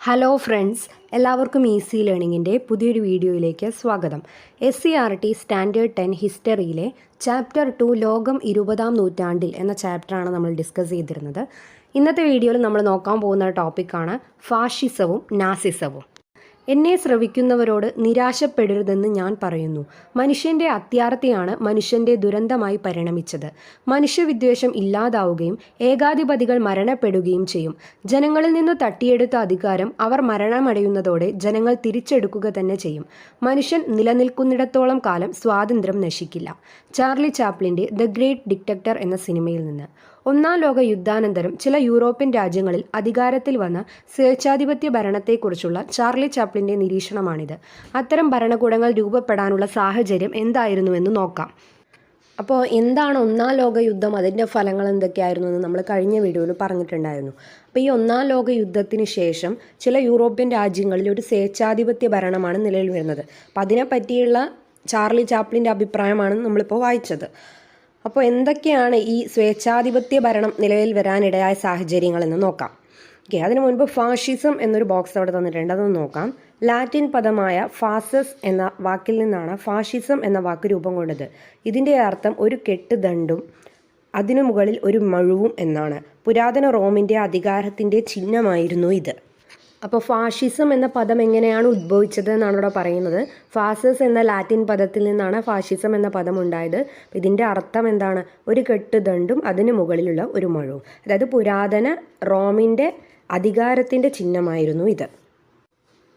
Hello friends എല്ലാവർക്കും easy ലേണിങ്ങിന്റെ പുതിയൊരു വീഡിയോയിലേക്ക് സ്വാഗതം. S C R T standard ten ഹിസ്റ്ററിയിലെ chapter two ലോകം ഇരുപതാം നൂറ്റാണ്ടിൽ എന്ന ചാപ്റ്ററാണ് നമ്മൾ ഡിസ്കസ് ചെയ്തിരുന്നത്. ഇന്നത്തെ വീഡിയോയിൽ നമ്മൾ നോക്കാൻ പോകുന്ന ടോപ്പിക്കാണ് ഫാഷിസവും നാസിസവും എന്നെ ശ്രവിക്കുന്നവരോട് നിരാശപ്പെടരുതെന്ന് ഞാൻ പറയുന്നു. മനുഷ്യന്റെ അത്യാർത്തിയാണ് മനുഷ്യന്റെ ദുരന്തമായി പരിണമിച്ചത്. മനുഷ്യവിദ്വേഷം ഇല്ലാതാവുകയും ഏകാധിപതികൾ മരണപ്പെടുകയും ചെയ്യും. ജനങ്ങളിൽ നിന്ന് തട്ടിയെടുത്ത അധികാരം അവർ മരണമടയുന്നതോടെ ജനങ്ങൾ തിരിച്ചെടുക്കുക തന്നെ ചെയ്യും. മനുഷ്യൻ നിലനിൽക്കുന്നിടത്തോളം കാലം സ്വാതന്ത്ര്യം നശിക്കില്ല. ചാർലി ചാപ്ലിന്റെ ദ ഗ്രേറ്റ് ഡിക്റ്റക്ടർ എന്ന സിനിമയിൽ നിന്ന്. ഒന്നാം ലോക യുദ്ധാനന്തരം ചില യൂറോപ്യൻ രാജ്യങ്ങളിൽ അധികാരത്തിൽ വന്ന സ്വേച്ഛാധിപത്യ ഭരണത്തെക്കുറിച്ചുള്ള ചാർലി ചാപ്ലിന്റെ നിരീക്ഷണമാണിത്. അത്തരം ഭരണകൂടങ്ങൾ രൂപപ്പെടാനുള്ള സാഹചര്യം എന്തായിരുന്നുവെന്ന് നോക്കാം. അപ്പോൾ എന്താണ് ഒന്നാം ലോക യുദ്ധം? അതിന്റെ ഫലങ്ങൾ എന്തൊക്കെയായിരുന്നു എന്ന് നമ്മൾ കഴിഞ്ഞ വീഡിയോയിൽ പറഞ്ഞിട്ടുണ്ടായിരുന്നു. അപ്പോൾ ഈ ഒന്നാം ലോക യുദ്ധത്തിന് ശേഷം ചില യൂറോപ്യൻ രാജ്യങ്ങളിൽ ഒരു സ്വേച്ഛാധിപത്യ ഭരണമാണ് നിലവിൽ വരുന്നത്. അപ്പോൾ അതിനെപ്പറ്റിയുള്ള ചാർലി ചാപ്ലിന്റെ അഭിപ്രായമാണ് നമ്മളിപ്പോൾ വായിച്ചത്. അപ്പോൾ എന്തൊക്കെയാണ് ഈ സ്വേച്ഛാധിപത്യ ഭരണം നിലവിൽ വരാനിടയായ സാഹചര്യങ്ങളെന്ന് നോക്കാം. ഓക്കെ അതിനു മുൻപ് ഫാഷിസം എന്നൊരു ബോക്സ് അവിടെ തന്നിട്ടുണ്ട്. അതൊന്ന് നോക്കാം. ലാറ്റിൻ പദമായ ഫാസസ് എന്ന വാക്കിൽ നിന്നാണ് ഫാഷിസം എന്ന വാക്ക് രൂപം കൊണ്ടത്. ഇതിന്റെ അർത്ഥം ഒരു കെട്ടുദണ്ടും അതിനു മുകളിൽ ഒരു മഴുവും എന്നാണ്. പുരാതന റോമിന്റെ അധികാരത്തിന്റെ ചിഹ്നമായിരുന്നു ഇത്. അപ്പോൾ ഫാഷിസം എന്ന പദം എങ്ങനെയാണ് ഉദ്ഭവിച്ചത് എന്നാണ് ഇവിടെ പറയുന്നത്. ഫാസസ് എന്ന ലാറ്റിൻ പദത്തിൽ നിന്നാണ് ഫാഷിസം എന്ന പദം ഉണ്ടായത്. ഇതിന്റെ അർത്ഥം എന്താണ്? ഒരു കെട്ടുദണ്ടും അതിന് മുകളിലുള്ള ഒരു മഴവും. അതായത് പുരാതന റോമിന്റെ അധികാരത്തിന്റെ ചിഹ്നമായിരുന്നു ഇത്.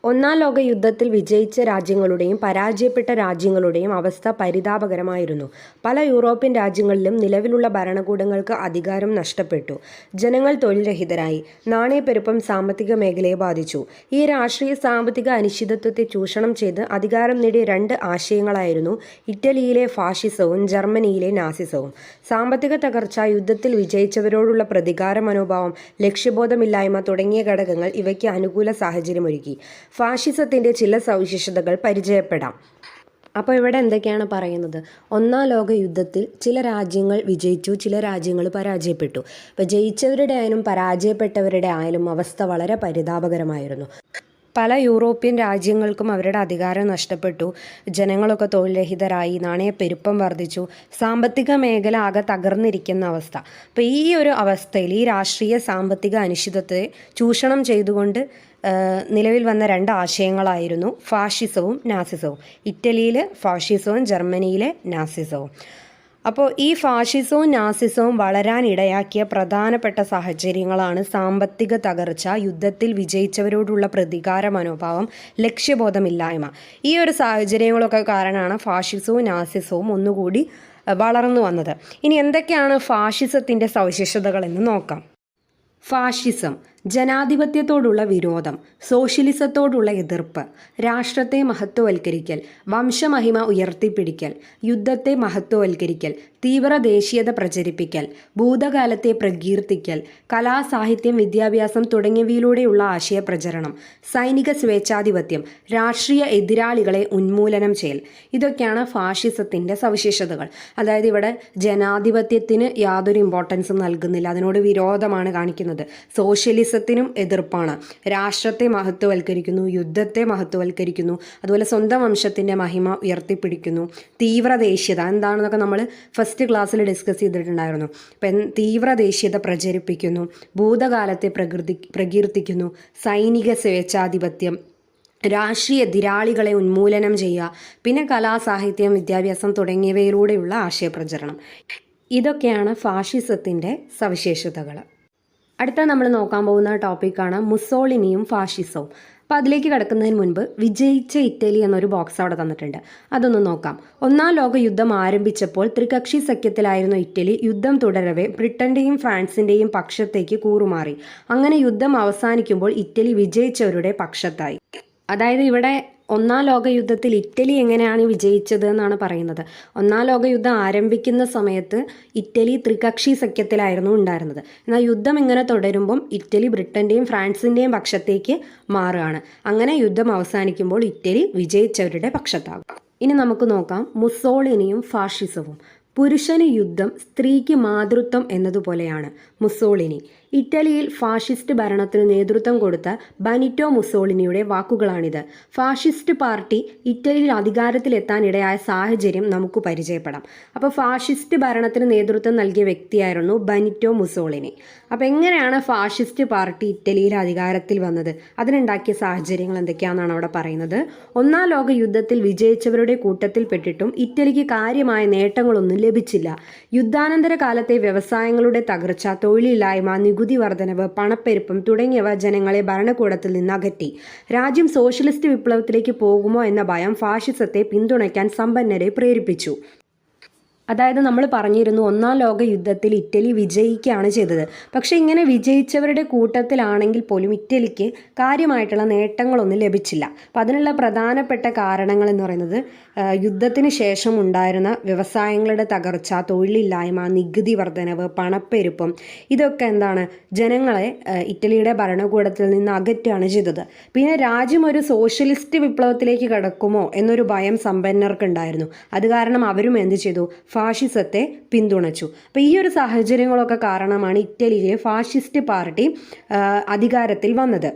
ഒന്നാം ലോക യുദ്ധത്തിൽ വിജയിച്ച രാജ്യങ്ങളുടെയും പരാജയപ്പെട്ട രാജ്യങ്ങളുടെയും അവസ്ഥ പരിതാപകരമായിരുന്നു. പല യൂറോപ്യൻ രാജ്യങ്ങളിലും നിലവിലുള്ള ഭരണകൂടങ്ങൾക്ക് അധികാരം നഷ്ടപ്പെട്ടു. ജനങ്ങൾ തൊഴിൽരഹിതരായി. നാണയപ്പെരുപ്പം സാമ്പത്തിക മേഖലയെ ബാധിച്ചു. ഈ രാഷ്ട്രീയ സാമ്പത്തിക അനിശ്ചിതത്വത്തെ ചൂഷണം ചെയ്ത് അധികാരം നേടിയ രണ്ട് ആശയങ്ങളായിരുന്നു ഇറ്റലിയിലെ ഫാഷിസവും ജർമ്മനിയിലെ നാസിസവും. സാമ്പത്തിക തകർച്ച യുദ്ധത്തിൽ വിജയിച്ചവരോടുള്ള പ്രതികാര മനോഭാവം ലക്ഷ്യബോധമില്ലായ്മ തുടങ്ങിയ ഘടകങ്ങൾ ഇവയ്ക്ക് അനുകൂല സാഹചര്യമൊരുക്കി. ഫാഷിസത്തിന്റെ ചില സവിശേഷതകൾ പരിചയപ്പെടാം. അപ്പോൾ ഇവിടെ എന്തൊക്കെയാണ് പറയുന്നത്? ഒന്നാം ലോക യുദ്ധത്തിൽ ചില രാജ്യങ്ങൾ വിജയിച്ചു ചില രാജ്യങ്ങൾ പരാജയപ്പെട്ടു. അപ്പോൾ ജയിച്ചവരുടെ ആയാലും പരാജയപ്പെട്ടവരുടെ ആയാലും അവസ്ഥ വളരെ പരിതാപകരമായിരുന്നു. പല യൂറോപ്യൻ രാജ്യങ്ങൾക്കും അവരുടെ അധികാരം നഷ്ടപ്പെട്ടു. ജനങ്ങളൊക്കെ തൊഴിൽരഹിതരായി നാണയപ്പെരുപ്പം വർദ്ധിച്ചു. സാമ്പത്തിക മേഖല ആകെ തകർന്നിരിക്കുന്ന അവസ്ഥ. അപ്പോൾ ഈ ഒരു അവസ്ഥയിൽ ഈ രാഷ്ട്രീയ സാമ്പത്തിക അനിശ്ചിതത്തെ ചൂഷണം ചെയ്തുകൊണ്ട് നിലവിൽ വന്ന രണ്ട് ആശയങ്ങളായിരുന്നു ഫാഷിസവും നാസിസവും. ഇറ്റലിയിൽ ഫാഷിസവും ജർമ്മനിയിലെ നാസിസവും. അപ്പോൾ ഈ ഫാഷിസവും നാസിസവും വളരാനിടയാക്കിയ പ്രധാനപ്പെട്ട സാഹചര്യങ്ങളാണ് സാമ്പത്തിക തകർച്ച യുദ്ധത്തിൽ വിജയിച്ചവരോടുള്ള പ്രതികാര മനോഭാവം ലക്ഷ്യബോധമില്ലായ്മ. ഈ ഒരു സാഹചര്യങ്ങളൊക്കെ കാരണമാണ് ഫാഷിസവും നാസിസവും ഒന്നുകൂടി വളർന്നു വന്നത്. ഇനി എന്തൊക്കെയാണ് ഫാഷിസത്തിന്റെ സവിശേഷതകളെന്ന് നോക്കാം. ഫാഷിസം ജനാധിപത്യത്തോടുള്ള വിരോധം സോഷ്യലിസത്തോടുള്ള എതിർപ്പ് രാഷ്ട്രത്തെ മഹത്വവൽക്കരിക്കൽ വംശമഹിമ ഉയർത്തിപ്പിടിക്കൽ യുദ്ധത്തെ മഹത്വവൽക്കരിക്കൽ തീവ്ര ദേശീയത പ്രചരിപ്പിക്കൽ ഭൂതകാലത്തെ പ്രകീർത്തിക്കൽ കലാ സാഹിത്യം വിദ്യാഭ്യാസം തുടങ്ങിയവയിലൂടെയുള്ള ആശയപ്രചരണം സൈനിക സ്വേച്ഛാധിപത്യം രാഷ്ട്രീയ എതിരാളികളെ ഉന്മൂലനം ചെയ്യൽ. ഇതൊക്കെയാണ് ഫാഷിസത്തിന്റെ സവിശേഷതകൾ. അതായത് ഇവിടെ ജനാധിപത്യത്തിന് യാതൊരു ഇമ്പോർട്ടൻസും നൽകുന്നില്ല. അതിനോട് വിരോധമാണ് കാണിക്കുന്നത്. സോഷ്യലിസത്തിനും എതിർപ്പാണ്. രാഷ്ട്രത്തെ മഹത്വവൽക്കരിക്കുന്നു യുദ്ധത്തെ മഹത്വവൽക്കരിക്കുന്നു അതുപോലെ സ്വന്തം വംശത്തിന്റെ മഹിമ ഉയർത്തിപ്പിടിക്കുന്നു. തീവ്ര ദേശീയത എന്താണെന്നൊക്കെ നമ്മൾ ഫസ്റ്റ് ക്ലാസ്സിൽ ഡിസ്കസ് ചെയ്തിട്ടുണ്ടായിരുന്നു. അപ്പം തീവ്ര ദേശീയത പ്രചരിപ്പിക്കുന്നു ഭൂതകാലത്തെ പ്രകൃതി പ്രകീർത്തിക്കുന്നു സൈനിക സ്വേച്ഛാധിപത്യം രാഷ്ട്രീയ എതിരാളികളെ ഉന്മൂലനം ചെയ്യുക പിന്നെ കലാസാഹിത്യം വിദ്യാഭ്യാസം തുടങ്ങിയവയിലൂടെയുള്ള ആശയപ്രചരണം. ഇതൊക്കെയാണ് ഫാഷിസത്തിന്റെ സവിശേഷതകൾ അടുത്ത നമ്മൾ നോക്കാൻ പോകുന്ന ടോപ്പിക്കാണ് മുസോളിനിയും ഫാഷിസവും അപ്പോൾ അതിലേക്ക് കിടക്കുന്നതിന് മുൻപ് വിജയിച്ച ഇറ്റലി എന്നൊരു ബോക്സ് അവിടെ തന്നിട്ടുണ്ട്. അതൊന്ന് നോക്കാം. ഒന്നാം ലോക യുദ്ധം ആരംഭിച്ചപ്പോൾ ത്രികക്ഷി സഖ്യത്തിലായിരുന്നു ഇറ്റലി യുദ്ധം തുടരവേ ബ്രിട്ടന്റെയും ഫ്രാൻസിന്റെയും പക്ഷത്തേക്ക് കൂറുമാറി. അങ്ങനെ യുദ്ധം അവസാനിക്കുമ്പോൾ ഇറ്റലി വിജയിച്ചവരുടെ പക്ഷത്തായി. അതായത് ഇവിടെ ഒന്നാം ലോക യുദ്ധത്തിൽ ഇറ്റലി എങ്ങനെയാണ് വിജയിച്ചത് എന്നാണ് പറയുന്നത്. ഒന്നാം ലോക യുദ്ധം ആരംഭിക്കുന്ന സമയത്ത് ഇറ്റലി ത്രികക്ഷി സഖ്യത്തിലായിരുന്നു ഉണ്ടായിരുന്നത്. എന്നാൽ യുദ്ധം ഇങ്ങനെ തുടരുമ്പം ഇറ്റലി ബ്രിട്ടന്റെയും ഫ്രാൻസിന്റെയും പക്ഷത്തേക്ക് മാറുകയാണ്. അങ്ങനെ യുദ്ധം അവസാനിക്കുമ്പോൾ ഇറ്റലി വിജയിച്ചവരുടെ പക്ഷത്താകും. ഇനി നമുക്ക് നോക്കാം മുസോളിനിയും ഫാഷിസവും. പുരുഷന് യുദ്ധം സ്ത്രീക്ക് മാതൃത്വം എന്നതുപോലെയാണ്. മുസോളിനി. ഇറ്റലിയിൽ ഫാഷിസ്റ്റ് ഭരണത്തിന് നേതൃത്വം കൊടുത്ത ബനിറ്റോ മുസോളിനിയുടെ വാക്കുകളാണിത്. ഫാഷിസ്റ്റ് പാർട്ടി ഇറ്റലിയിൽ അധികാരത്തിലെത്താനിടയായ സാഹചര്യം നമുക്ക് പരിചയപ്പെടാം. അപ്പോൾ ഫാഷിസ്റ്റ് ഭരണത്തിന് നേതൃത്വം നൽകിയ വ്യക്തിയായിരുന്നു ബനിറ്റോ മുസോളിനി. അപ്പോൾ എങ്ങനെയാണ് ഫാഷിസ്റ്റ് പാർട്ടി ഇറ്റലിയിൽ അധികാരത്തിൽ വന്നത്? അതിനുണ്ടാക്കിയ സാഹചര്യങ്ങൾ എന്തൊക്കെയാണെന്നാണ് അവിടെ പറയുന്നത്? ഒന്നാം ലോക യുദ്ധത്തിൽ വിജയിച്ചവരുടെ കൂട്ടത്തിൽപ്പെട്ടിട്ടും ഇറ്റലിക്ക് കാര്യമായ നേട്ടങ്ങളൊന്നും ലഭിച്ചില്ല. യുദ്ധാനന്തര കാലത്തെ വ്യവസായങ്ങളുടെ തകർച്ച തൊഴിലില്ലായ്മ നികുതി വർധനവ് പണപ്പെരുപ്പം തുടങ്ങിയവ ജനങ്ങളെ ഭരണകൂടത്തിൽ നിന്ന് അകറ്റി. രാജ്യം സോഷ്യലിസ്റ്റ് വിപ്ലവത്തിലേക്ക് പോകുമോ എന്ന ഭയം ഫാഷിസത്തെ പിന്തുണയ്ക്കാൻ സമ്പന്നരെ പ്രേരിപ്പിച്ചു. അതായത് നമ്മൾ പറഞ്ഞിരുന്നു ഒന്നാം ലോക യുദ്ധത്തിൽ ഇറ്റലി വിജയിക്കുകയാണ് ചെയ്തത്. പക്ഷേ ഇങ്ങനെ വിജയിച്ചവരുടെ കൂട്ടത്തിലാണെങ്കിൽ പോലും ഇറ്റലിക്ക് കാര്യമായിട്ടുള്ള നേട്ടങ്ങളൊന്നും ലഭിച്ചില്ല. അപ്പം അതിനുള്ള പ്രധാനപ്പെട്ട കാരണങ്ങൾ എന്ന് പറയുന്നത് യുദ്ധത്തിന് ശേഷം ഉണ്ടായിരുന്ന വ്യവസായങ്ങളുടെ തകർച്ച തൊഴിലില്ലായ്മ നികുതി വർധനവ് പണപ്പെരുപ്പം ഇതൊക്കെ എന്താണ് ജനങ്ങളെ ഇറ്റലിയുടെ ഭരണകൂടത്തിൽ നിന്ന് അകറ്റുകയാണ് ചെയ്തത്. പിന്നെ രാജ്യം ഒരു സോഷ്യലിസ്റ്റ് വിപ്ലവത്തിലേക്ക് കടക്കുമോ എന്നൊരു ഭയം സമ്പന്നർക്കുണ്ടായിരുന്നു. അത് കാരണം അവരും എന്ത് ചെയ്തു ഫാഷിസത്തെ പിന്തുണച്ചു. അപ്പോൾ ഈ ഒരു സാഹചര്യങ്ങളൊക്കെ കാരണമാണ് ഇറ്റലിയിലെ ഫാഷിസ്റ്റ് പാർട്ടി അധികാരത്തിൽ വന്നത്.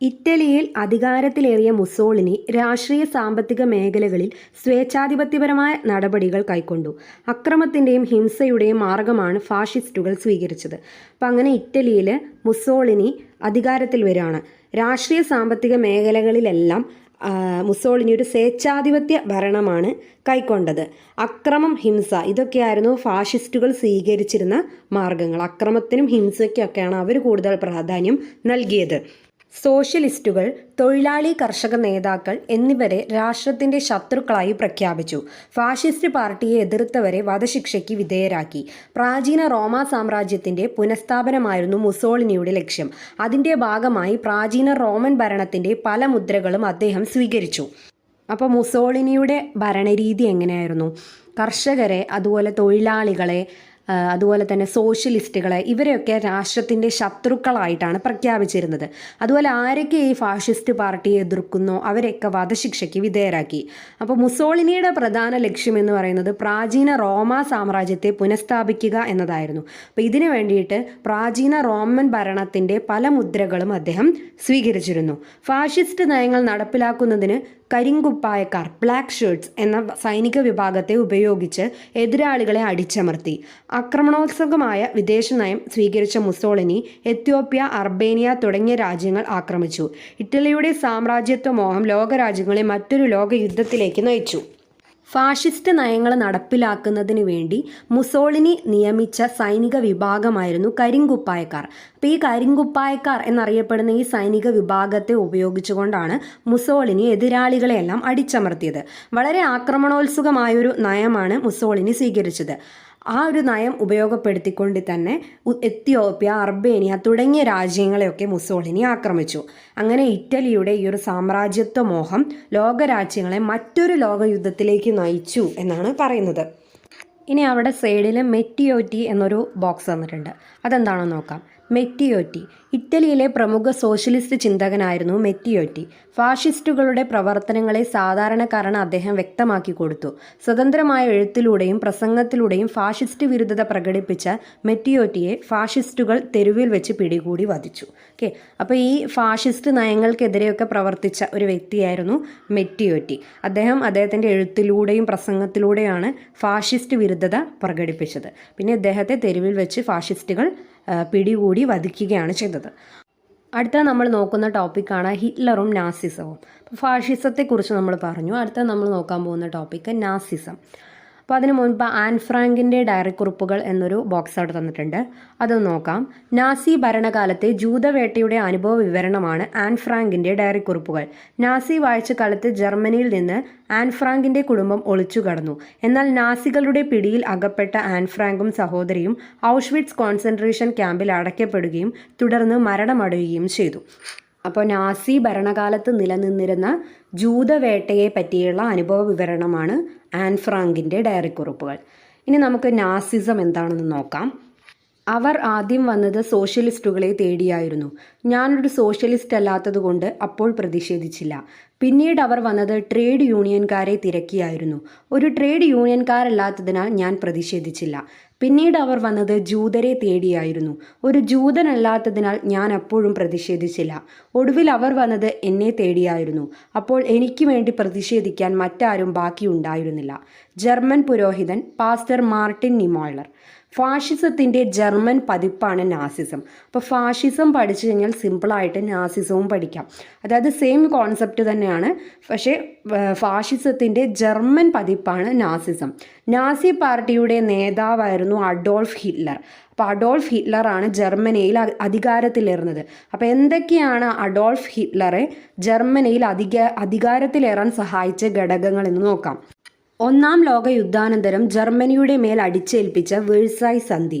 ഇറ്റലിയിൽ അധികാരത്തിലേറിയ മുസോളിനി രാഷ്ട്രീയ സാമ്പത്തിക മേഖലകളിൽ സ്വേച്ഛാധിപത്യപരമായ നടപടികൾ കൈക്കൊണ്ടു. അക്രമത്തിന്റെയും ഹിംസയുടെയും മാർഗമാണ് ഫാഷിസ്റ്റുകൾ സ്വീകരിച്ചത്. അപ്പം അങ്ങനെ ഇറ്റലിയിൽ മുസോളിനി അധികാരത്തിൽ വരികയാണ്. രാഷ്ട്രീയ സാമ്പത്തിക മേഖലകളിലെല്ലാം ആ, മുസോളിനി ഒരു സ്വേച്ഛാധിപത്യ ഭരണമാണ് കൈക്കൊണ്ടത്. അക്രമം ഹിംസ ഇതൊക്കെയായിരുന്നു ഫാഷിസ്റ്റുകൾ സ്വീകരിച്ചിരുന്ന മാർഗങ്ങൾ. അക്രമത്തിനും ഹിംസയ്ക്കൊക്കെയാണ് അവർ കൂടുതൽ പ്രാധാന്യം നൽകിയത്. സോഷ്യലിസ്റ്റുകൾ തൊഴിലാളി കർഷക നേതാക്കൾ എന്നിവരെ രാഷ്ട്രത്തിന്റെ ശത്രുക്കളായി പ്രഖ്യാപിച്ചു. ഫാഷിസ്റ്റ് പാർട്ടിയെ എതിർത്തവരെ വധശിക്ഷയ്ക്ക് വിധേയരാക്കി. പ്രാചീന റോമാ സാമ്രാജ്യത്തിന്റെ പുനഃസ്ഥാപനമായിരുന്നു മുസോളിനിയുടെ ലക്ഷ്യം. അതിന്റെ ഭാഗമായി പ്രാചീന റോമൻ ഭരണത്തിന്റെ പല മുദ്രകളും അദ്ദേഹം സ്വീകരിച്ചു. അപ്പോൾ മുസോളിനിയുടെ ഭരണരീതി എങ്ങനെയായിരുന്നു? കർഷകരെ അതുപോലെ തൊഴിലാളികളെ അതുപോലെ തന്നെ സോഷ്യലിസ്റ്റുകളെ ഇവരെയൊക്കെ രാഷ്ട്രത്തിന്റെ ശത്രുക്കളായിട്ടാണ് പ്രഖ്യാപിച്ചിരുന്നത്. അതുപോലെ ആരൊക്കെ ഈ ഫാഷിസ്റ്റ് പാർട്ടിയെ എതിർക്കുന്നോ അവരെയൊക്കെ വധശിക്ഷയ്ക്ക് വിധേയരാക്കി. അപ്പോൾ മുസോളിനിയുടെ പ്രധാന ലക്ഷ്യം എന്ന് പറയുന്നത് പ്രാചീന റോമ സാമ്രാജ്യത്തെ പുനഃസ്ഥാപിക്കുക എന്നതായിരുന്നു. അപ്പോൾ ഇതിനു വേണ്ടിയിട്ട് പ്രാചീന റോമൻ ഭരണത്തിന്റെ പല മുദ്രകളും അദ്ദേഹം സ്വീകരിച്ചിരുന്നു. ഫാഷിസ്റ്റ് നയങ്ങൾ നടപ്പിലാക്കുന്നതിന് കരിങ്കുപ്പായക്കാർ ബ്ലാക്ക് ഷർട്ട്സ് എന്ന സൈനിക വിഭാഗത്തെ ഉപയോഗിച്ച് എതിരാളികളെ അടിച്ചമർത്തി. ആക്രമണോത്സുകമായ വിദേശ നയം സ്വീകരിച്ച മുസോളിനി എത്യോപ്യ അർബേനിയ തുടങ്ങിയ രാജ്യങ്ങൾ ആക്രമിച്ചു. ഇറ്റലിയുടെ സാമ്രാജ്യത്വ മോഹം ലോകരാജ്യങ്ങളെ മറ്റൊരു ലോകയുദ്ധത്തിലേക്ക് നയിച്ചു. ഫാഷിസ്റ്റ് നയങ്ങൾ നടപ്പിലാക്കുന്നതിന് വേണ്ടി മുസോളിനി നിയമിച്ച സൈനിക വിഭാഗമായിരുന്നു കരിങ്കുപ്പായക്കാർ. അപ്പോൾ ഈ കരിങ്കുപ്പായക്കാർ എന്നറിയപ്പെടുന്ന ഈ സൈനിക വിഭാഗത്തെ ഉപയോഗിച്ചുകൊണ്ടാണ് മുസോളിനി എതിരാളികളെയെല്ലാം അടിച്ചമർത്തിയത്. വളരെ ആക്രമണോത്സുകമായൊരു നയമാണ് മുസോളിനി സ്വീകരിച്ചത്. ആ ഒരു നയം ഉപയോഗപ്പെടുത്തിക്കൊണ്ട് തന്നെ എത്യോപ്യ അർബേനിയ തുടങ്ങിയ രാജ്യങ്ങളെയൊക്കെ മുസോളിനി ആക്രമിച്ചു. അങ്ങനെ ഇറ്റലിയുടെ ഈ ഒരു സാമ്രാജ്യത്വ മോഹം ലോകരാജ്യങ്ങളെ മറ്റൊരു ലോകയുദ്ധത്തിലേക്ക് നയിച്ചു എന്നാണ് പറയുന്നത്. ഇനി അവിടെ സൈഡിൽ മെറ്റിയോറ്റി എന്നൊരു ബോക്സ് തന്നിട്ടുണ്ട് അതെന്താണെന്ന് നോക്കാം. മെറ്റിയോറ്റി. ഇറ്റലിയിലെ പ്രമുഖ സോഷ്യലിസ്റ്റ് ചിന്തകനായിരുന്നു മെറ്റിയോറ്റി. ഫാഷിസ്റ്റുകളുടെ പ്രവർത്തനങ്ങളെ സാധാരണക്കാരന് അദ്ദേഹം വ്യക്തമാക്കി കൊടുത്തു. സ്വതന്ത്രമായ എഴുത്തിലൂടെയും പ്രസംഗത്തിലൂടെയും ഫാഷിസ്റ്റ് വിരുദ്ധത പ്രകടിപ്പിച്ച മെറ്റിയോറ്റിയെ ഫാഷിസ്റ്റുകൾ തെരുവിൽ വെച്ച് പിടികൂടി വധിച്ചു. ഓക്കെ. അപ്പോൾ ഈ ഫാഷിസ്റ്റ് നയങ്ങൾക്കെതിരെയൊക്കെ പ്രവർത്തിച്ച ഒരു വ്യക്തിയായിരുന്നു മെറ്റിയോറ്റി. അദ്ദേഹം അദ്ദേഹത്തിന്റെ എഴുത്തിലൂടെയും പ്രസംഗത്തിലൂടെയാണ് ഫാഷിസ്റ്റ് വിരുദ്ധത പ്രകടിപ്പിച്ചത്. പിന്നെ അദ്ദേഹത്തെ തെരുവിൽ വെച്ച് ഫാഷിസ്റ്റുകൾ പിടികൂടി വധിക്കുകയാണ് ചെയ്തത്. അടുത്ത നമ്മൾ നോക്കുന്ന ടോപ്പിക്കാണ് ഹിറ്റ്ലറും നാസിസവും. ഫാഷിസത്തെക്കുറിച്ച് നമ്മൾ പറഞ്ഞു. അടുത്ത നമ്മൾ നോക്കാൻ പോകുന്ന ടോപ്പിക്ക് നാസിസം. അപ്പോൾ അതിനു മുൻപ് ആൻ ഫ്രാങ്കിന്റെ ഡയറി കുറിപ്പുകൾ എന്നൊരു ബോക്സ് അവിടെ തന്നിട്ടുണ്ട്. അത് നോക്കാം. നാസി ഭരണകാലത്തെ ജൂതവേട്ടയുടെ അനുഭവ വിവരണമാണ് ആൻ ഫ്രാങ്കിന്റെ ഡയറി കുറിപ്പുകൾ. നാസി വാഴ്ചക്കാലത്ത് ജർമ്മനിയിൽ നിന്ന് ആൻ ഫ്രാങ്കിന്റെ കുടുംബം ഒളിച്ചു കടന്നു. എന്നാൽ നാസികളുടെ പിടിയിൽ അകപ്പെട്ട ആൻ ഫ്രാങ്കും സഹോദരിയും ഔഷ്വിറ്റ്സ് കോൺസെൻട്രേഷൻ ക്യാമ്പിൽ അടയ്ക്കപ്പെടുകയും തുടർന്ന് മരണമടയുകയും ചെയ്തു. അപ്പോൾ നാസി ഭരണകാലത്ത് നിലനിന്നിരുന്ന ജൂതവേട്ടയെ പറ്റിയുള്ള അനുഭവ വിവരണമാണ് ആൻ ഫ്രാങ്കിന്റെ ഡയറി കുറിപ്പുകൾ. ഇനി നമുക്ക് നാസിസം എന്താണെന്ന് നോക്കാം. അവർ ആദ്യം വന്നത് സോഷ്യലിസ്റ്റുകളെ തേടിയായിരുന്നു. ഞാനൊരു സോഷ്യലിസ്റ്റ് അല്ലാത്തതുകൊണ്ട് അപ്പോൾ പ്രതിഷേധിച്ചില്ല. പിന്നീട് അവർ വന്നത് ട്രേഡ് യൂണിയൻകാരെ തിരക്കിയായിരുന്നു. ഒരു ട്രേഡ് യൂണിയൻകാരല്ലാത്തതിനാൽ ഞാൻ പ്രതിഷേധിച്ചില്ല. പിന്നീട് അവർ വന്നത് ജൂതരെ തേടിയായിരുന്നു. ഒരു ജൂതനല്ലാത്തതിനാൽ ഞാൻ അപ്പോഴും പ്രതിഷേധിച്ചില്ല. ഒടുവിൽ അവർ വന്നത് എന്നെ തേടിയായിരുന്നു. അപ്പോൾ എനിക്ക് വേണ്ടി പ്രതിഷേധിക്കാൻ മറ്റാരും ബാക്കിയുണ്ടായിരുന്നില്ല. ജർമ്മൻ പുരോഹിതൻ പാസ്റ്റർ മാർട്ടിൻ നിമോളർ ഫാഷിസത്തിന്റെ ജർമ്മൻ പതിപ്പാണ് നാസിസം. അപ്പോൾ ഫാഷിസം പഠിച്ചു കഴിഞ്ഞാൽ സിമ്പിളായിട്ട് നാസിസവും പഠിക്കാം. അതായത് സെയിം കോൺസെപ്റ്റ് തന്നെയാണ്. പക്ഷേ ഫാഷിസത്തിന്റെ ജർമ്മൻ പതിപ്പാണ് നാസിസം. നാസി പാർട്ടിയുടെ നേതാവായിരുന്നു അഡോൾഫ് ഹിറ്റ്ലർ. അപ്പോൾ അഡോൾഫ് ഹിറ്റ്ലറാണ് ജർമ്മനിയിൽ അധികാരത്തിലേറുന്നത്. അപ്പോൾ എന്തൊക്കെയാണ് അഡോൾഫ് ഹിറ്റ്ലറെ ജർമ്മനിയിൽ അധിക അധികാരത്തിലേറാൻ സഹായിച്ച ഘടകങ്ങൾ എന്ന് നോക്കാം. ഒന്നാം ലോക യുദ്ധാനന്തരം ജർമ്മനിയുടെ മേൽ അടിച്ചേൽപ്പിച്ച വേഴ്സായ് സന്ധി.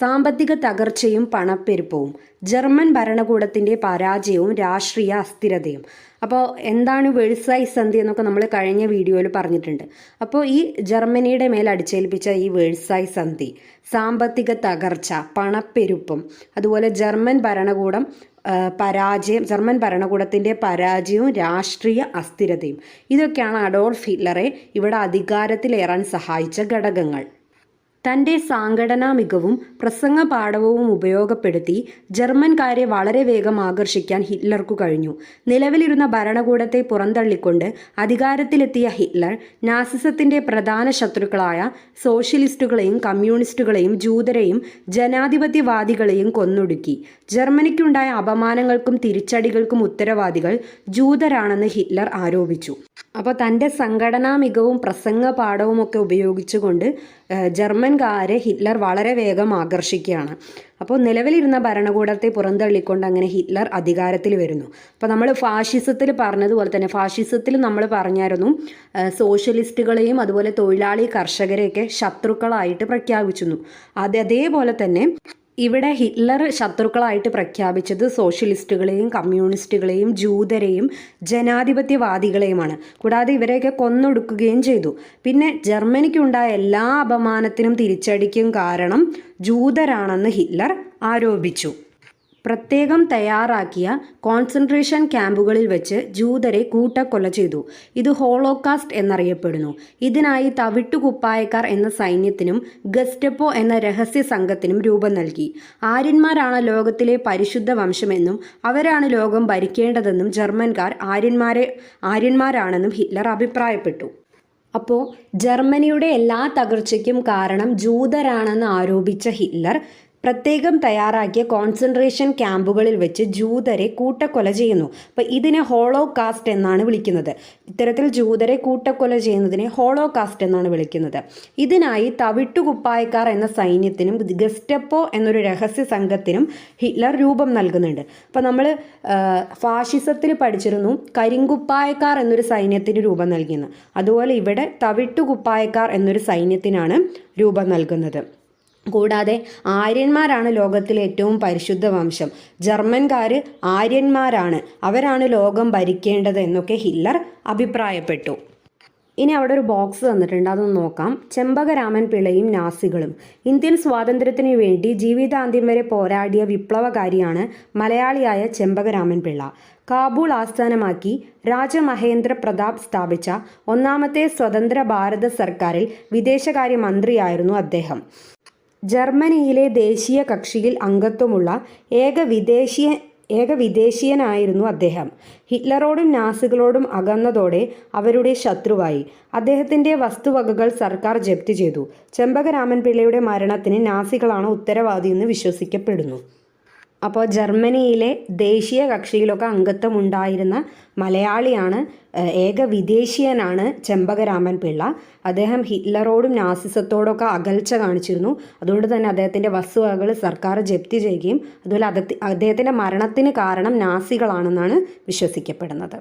സാമ്പത്തിക തകർച്ചയും പണപ്പെരുപ്പവും ജർമ്മൻ ഭരണകൂടത്തിന്റെ പരാജയവും രാഷ്ട്രീയ അസ്ഥിരതയും. അപ്പോൾ എന്താണ് വെഴ്സായി സന്ധി എന്നൊക്കെ നമ്മൾ കഴിഞ്ഞ വീഡിയോയിൽ പറഞ്ഞിട്ടുണ്ട്. അപ്പോൾ ഈ ജർമ്മനിയുടെ മേൽ അടിച്ചേൽപ്പിച്ച ഈ വേഴ്സായി സന്ധി സാമ്പത്തിക തകർച്ച പണപ്പെരുപ്പം അതുപോലെ ജർമ്മൻ ഭരണകൂടം പരാജയം ജർമ്മൻ ഭരണകൂടത്തിന്റെ പരാജയവും രാഷ്ട്രീയ അസ്ഥിരതയും. ഇതൊക്കെയാണ് അഡോൾഫ് ഹിറ്റ്ലറെ ഇവിടെ അധികാരത്തിലേറാൻ സഹായിച്ച ഘടകങ്ങൾ. തന്റെ സാങ്കടനാ മികവും പ്രസംഗ പാഠവും ഉപയോഗപ്പെടുത്തി ജർമ്മൻകാരെ വളരെ വേഗം ആകർഷിക്കാൻ ഹിറ്റ്ലർക്കു കഴിഞ്ഞു. നിലവിലിരുന്ന ഭരണകൂടത്തെ പുറന്തള്ളിക്കൊണ്ട് അധികാരത്തിലെത്തിയ ഹിറ്റ്ലർ നാസിസത്തിന്റെ പ്രധാന ശത്രുക്കളായ സോഷ്യലിസ്റ്റുകളെയും കമ്മ്യൂണിസ്റ്റുകളെയും ജൂതരെയും ജനാധിപത്യവാദികളെയും കൊന്നൊടുക്കി. ജർമ്മനിക്കുണ്ടായ അപമാനങ്ങൾക്കും തിരിച്ചടികൾക്കും ഉത്തരവാദികൾ ജൂതരാണെന്ന് ഹിറ്റ്ലർ ആരോപിച്ചു. അപ്പോൾ തന്റെ സംഘടനാ മികവും പ്രസംഗ പാഠവും ഒക്കെ ഉപയോഗിച്ചുകൊണ്ട് ഏഹ്, ജർമ്മൻകാരെ ഹിറ്റ്ലർ വളരെ വേഗം ആകർഷിക്കുകയാണ്. അപ്പോൾ നിലവിലിരുന്ന ഭരണകൂടത്തെ പുറന്തള്ളിക്കൊണ്ട് അങ്ങനെ ഹിറ്റ്ലർ അധികാരത്തിൽ വരുന്നു. അപ്പോൾ നമ്മൾ ഫാഷിസത്തിൽ പറഞ്ഞതുപോലെ തന്നെ ഫാഷിസത്തിൽ നമ്മൾ പറഞ്ഞായിരുന്നു സോഷ്യലിസ്റ്റുകളെയും അതുപോലെ തൊഴിലാളി കർഷകരെയൊക്കെ ശത്രുക്കളായിട്ട് പ്രഖ്യാപിച്ചിരുന്നു. അത് അതേപോലെ തന്നെ ഇവിടെ ഹിറ്റ്ലർ ശത്രുക്കളായിട്ട് പ്രഖ്യാപിച്ചത് സോഷ്യലിസ്റ്റുകളെയും കമ്മ്യൂണിസ്റ്റുകളെയും ജൂതരെയും ജനാധിപത്യവാദികളെയുമാണ്. കൂടാതെ ഇവരെയൊക്കെ കൊന്നൊടുക്കുകയും ചെയ്തു. പിന്നെ ജർമ്മനിക്കുണ്ടായ എല്ലാ അപമാനത്തിനും തിരിച്ചടിക്കും കാരണം ജൂതരാണെന്ന് ഹിറ്റ്ലർ ആരോപിച്ചു. പ്രത്യേകം തയ്യാറാക്കിയ കോൺസെൻട്രേഷൻ ക്യാമ്പുകളിൽ വെച്ച് ജൂതരെ കൂട്ടക്കൊല ചെയ്തു. ഇത് ഹോളോകാസ്റ്റ് എന്നറിയപ്പെടുന്നു. ഇതിനായി തവിട്ടുകുപ്പായക്കാർ എന്ന സൈന്യത്തിനും ഗസ്റ്റപ്പോ എന്ന രഹസ്യ സംഘത്തിനും രൂപം നൽകി. ആര്യന്മാരാണ് ലോകത്തിലെ പരിശുദ്ധ വംശമെന്നും അവരാണ് ലോകം ഭരിക്കേണ്ടതെന്നും ജർമ്മൻകാർ ആര്യന്മാരെ ആര്യന്മാരാണെന്നും ഹിറ്റ്ലർ അഭിപ്രായപ്പെട്ടു. അപ്പോൾ ജർമ്മനിയുടെ എല്ലാ തകർച്ചയ്ക്കും കാരണം ജൂതരാണെന്ന് ആരോപിച്ച ഹിറ്റ്ലർ പ്രത്യേകം തയ്യാറാക്കിയ കോൺസെൻട്രേഷൻ ക്യാമ്പുകളിൽ വെച്ച് ജൂതരെ കൂട്ടക്കൊല ചെയ്യുന്നു. അപ്പോൾ ഇതിനെ ഹോളോ കാസ്റ്റ് എന്നാണ് വിളിക്കുന്നത്. ഇത്തരത്തിൽ ജൂതരെ കൂട്ടക്കൊല ചെയ്യുന്നതിനെ ഹോളോ കാസ്റ്റ് എന്നാണ് വിളിക്കുന്നത്. ഇതിനായി തവിട്ടുകുപ്പായക്കാർ എന്ന സൈന്യത്തിനും ഗസ്റ്റപ്പോ എന്നൊരു രഹസ്യ സംഘത്തിനും ഹിറ്റ്ലർ രൂപം നൽകുന്നുണ്ട്. അപ്പോൾ നമ്മൾ ഫാഷിസത്തിൽ പഠിച്ചിരുന്നു കരിങ്കുപ്പായക്കാർ എന്നൊരു സൈന്യത്തിന് രൂപം നൽകിയെന്ന്. അതുപോലെ ഇവിടെ തവിട്ടുകുപ്പായക്കാർ എന്നൊരു സൈന്യത്തിനാണ് രൂപം നൽകുന്നത്. കൂടാതെ ആര്യന്മാരാണ് ലോകത്തിലെ ഏറ്റവും പരിശുദ്ധ വംശം. ജർമ്മൻകാർ ആര്യന്മാരാണ്. അവരാണ് ലോകം ഭരിക്കേണ്ടത് എന്നൊക്കെ ഹില്ലർ അഭിപ്രായപ്പെട്ടു. ഇനി അവിടെ ഒരു ബോക്സ് തന്നിട്ടുണ്ട്. അതൊന്ന് നോക്കാം. ചെമ്പകരാമൻ പിള്ളയും നാസികളും. ഇന്ത്യൻ സ്വാതന്ത്ര്യത്തിനു വേണ്ടി ജീവിതാന്ത്യം വരെ പോരാടിയ വിപ്ലവകാരിയാണ് മലയാളിയായ ചെമ്പകരാമൻ പിള്ള. കാബൂൾ ആസ്ഥാനമാക്കി രാജമഹേന്ദ്ര പ്രതാപ് സ്ഥാപിച്ച ഒന്നാമത്തെ സ്വതന്ത്ര ഭാരത സർക്കാരിൽ വിദേശകാര്യ മന്ത്രിയായിരുന്നു അദ്ദേഹം. ജർമ്മനിയിലെ ദേശീയ കക്ഷിയിൽ അംഗത്വമുള്ള ഏക വിദേശീയ ഏക വിദേശീയനായിരുന്നു അദ്ദേഹം. ഹിറ്റ്ലറോടും നാസികളോടും അകന്നതോടെ അവരുടെ ശത്രുവായി. അദ്ദേഹത്തിന്റെ വസ്തുവകകൾ സർക്കാർ ജപ്തി ചെയ്തു. ചെമ്പകരാമൻ പിള്ളയുടെ മരണത്തിന് നാസികളാണ് ഉത്തരവാദിയെന്ന് വിശ്വസിക്കപ്പെടുന്നു. അപ്പോൾ ജർമ്മനിയിലെ ദേശീയ കക്ഷിയിലൊക്കെ അംഗത്വം ഉണ്ടായിരുന്ന മലയാളിയാണ് ഏക വിദേശീയനാണ് ചെമ്പകരാമൻ പിള്ള. അദ്ദേഹം ഹിറ്റ്ലറോടും നാസിസത്തോടൊക്കെ അകൽച്ച കാണിച്ചിരുന്നു. അതുകൊണ്ട് തന്നെ അദ്ദേഹത്തിന്റെ വസ്തുവകകൾ സർക്കാർ ജപ്തി ചെയ്യുകയും അതുപോലെ അദ്ദേഹത്തി- അദ്ദേഹത്തിന്റെ മരണത്തിന് കാരണം നാസികളാണെന്നാണ് വിശ്വസിക്കപ്പെടുന്നത്.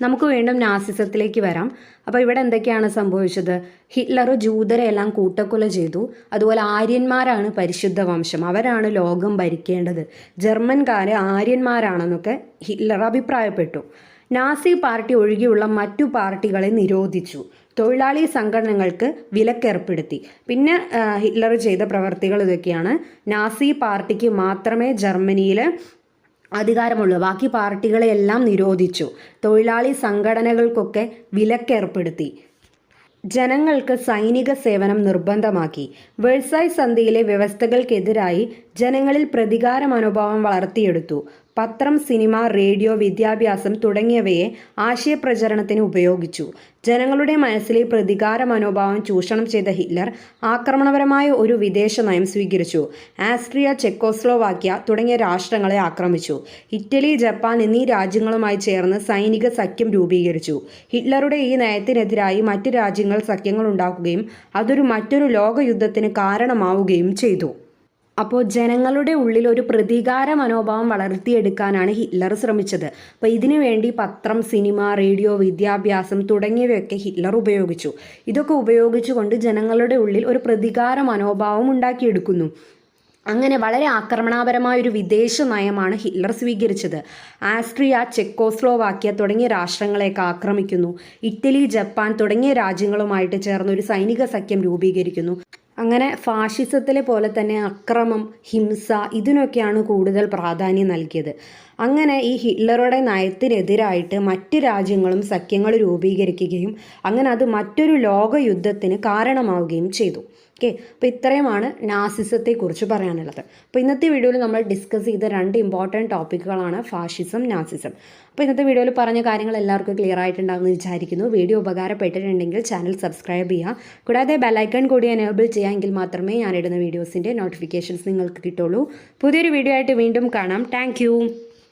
നമുക്ക് വീണ്ടും നാസിസത്തിലേക്ക് വരാം. അപ്പോൾ ഇവിടെ എന്തൊക്കെയാണ് സംഭവിച്ചത്? ഹിറ്റ്ലർ ജൂതരെ എല്ലാം കൂട്ടക്കൊല ചെയ്തു. അതുപോലെ ആര്യന്മാരാണ് പരിശുദ്ധ വംശം. അവരാണ് ലോകം ഭരിക്കേണ്ടത്. ജർമ്മൻകാര് ആര്യന്മാരാണെന്നൊക്കെ ഹിറ്റ്ലർ അഭിപ്രായപ്പെട്ടു. നാസി പാർട്ടി ഒഴികെയുള്ള മറ്റു പാർട്ടികളെ നിരോധിച്ചു. തൊഴിലാളി സംഘടനകൾക്ക് വിലക്കേർപ്പെടുത്തി. പിന്നെ ഹിറ്റ്ലർ ചെയ്ത പ്രവർത്തികൾ ഇതൊക്കെയാണ്. നാസി പാർട്ടിക്ക് മാത്രമേ ജർമ്മനിയിൽ അധികാരമുള്ളൂ. ബാക്കി പാർട്ടികളെയെല്ലാം നിരോധിച്ചു. തൊഴിലാളി സംഘടനകൾക്കൊക്കെ വിലക്കേർപ്പെടുത്തി. ജനങ്ങൾക്ക് സൈനിക സേവനം നിർബന്ധമാക്കി. വേഴ്സായ് സന്ധിയിലെ വ്യവസ്ഥകൾക്കെതിരായി ജനങ്ങളിൽ പ്രതികാര മനോഭാവം വളർത്തിയെടുത്തു. പത്രം സിനിമ റേഡിയോ വിദ്യാഭ്യാസം തുടങ്ങിയവയെ ആശയപ്രചരണത്തിന് ഉപയോഗിച്ചു. ജനങ്ങളുടെ മനസ്സിലെ പ്രതികാര മനോഭാവം ചൂഷണം ചെയ്ത ഹിറ്റ്ലർ ആക്രമണപരമായ ഒരു വിദേശ നയം സ്വീകരിച്ചു. ആസ്ട്രിയ ചെക്കോസ്ലോവാക്യ തുടങ്ങിയ രാഷ്ട്രങ്ങളെ ആക്രമിച്ചു. ഇറ്റലി ജപ്പാൻ എന്നീ രാജ്യങ്ങളുമായി ചേർന്ന് സൈനിക സഖ്യം രൂപീകരിച്ചു. ഹിറ്റ്ലറുടെ ഈ നയത്തിനെതിരായി മറ്റ് രാജ്യങ്ങൾ സഖ്യങ്ങൾ ഉണ്ടാക്കുകയും അതൊരു മറ്റൊരു ലോകയുദ്ധത്തിന് കാരണമാവുകയും ചെയ്തു. അപ്പോൾ ജനങ്ങളുടെ ഉള്ളിൽ ഒരു പ്രതികാര മനോഭാവം വളർത്തിയെടുക്കാനാണ് ഹിറ്റ്ലർ ശ്രമിച്ചത്. അപ്പോൾ ഇതിനു വേണ്ടി പത്രം സിനിമ റേഡിയോ വിദ്യാഭ്യാസം തുടങ്ങിയവയൊക്കെ ഹിറ്റ്ലർ ഉപയോഗിച്ചു. ഇതൊക്കെ ഉപയോഗിച്ചുകൊണ്ട് ജനങ്ങളുടെ ഉള്ളിൽ ഒരു പ്രതികാര മനോഭാവം ഉണ്ടാക്കിയെടുക്കുന്നു. അങ്ങനെ വളരെ ആക്രമണാപരമായ ഒരു വിദേശ നയമാണ് ഹിറ്റ്ലർ സ്വീകരിച്ചത്. ആസ്ട്രിയ ചെക്കോസ്ലോവാക്യ തുടങ്ങിയ രാഷ്ട്രങ്ങളെയൊക്കെ ആക്രമിക്കുന്നു. ഇറ്റലി ജപ്പാൻ തുടങ്ങിയ രാജ്യങ്ങളുമായിട്ട് ചേർന്ന് ഒരു സൈനിക സഖ്യം രൂപീകരിക്കുന്നു. അങ്ങനെ ഫാഷിസത്തിലെ പോലെ തന്നെ അക്രമം ഹിംസ ഇതിനൊക്കെയാണ് കൂടുതൽ പ്രാധാന്യം നൽകിയത്. അങ്ങനെ ഈ ഹിറ്റ്ലറുടെ നയത്തിനെതിരായിട്ട് മറ്റ് രാജ്യങ്ങളും സഖ്യങ്ങൾ രൂപീകരിക്കുകയും അങ്ങനെ അത് മറ്റൊരു ലോകയുദ്ധത്തിന് കാരണമാവുകയും ചെയ്തു. ഓക്കെ. അപ്പോൾ ഇത്രയുമാണ് നാസിസത്തെക്കുറിച്ച് പറയാനുള്ളത്. അപ്പോൾ ഇന്നത്തെ വീഡിയോയിൽ നമ്മൾ ഡിസ്കസ് ചെയ്ത രണ്ട് ഇമ്പോർട്ടന്റ് ടോപ്പിക്കുകളാണ് ഫാഷിസം നാസിസം അപ്പോൾ ഇന്നത്തെ വീഡിയോയിൽ പറഞ്ഞ കാര്യങ്ങൾ എല്ലാവർക്കും ക്ലിയർ ആയിട്ടുണ്ടാകുമെന്ന് വിചാരിക്കുന്നു. വീഡിയോ ഉപകാരപ്പെട്ടിട്ടുണ്ടെങ്കിൽ ചാനൽ സബ്സ്ക്രൈബ് ചെയ്യുക. കൂടാതെ ബെലൈക്കൺ കൂടി എനേബിൾ ചെയ്യാമെങ്കിൽ മാത്രമേ ഞാനിടുന്ന വീഡിയോസിന്റെ നോട്ടിഫിക്കേഷൻസ് നിങ്ങൾക്ക് കിട്ടുള്ളൂ. പുതിയൊരു വീഡിയോ ആയിട്ട് വീണ്ടും കാണാം. താങ്ക്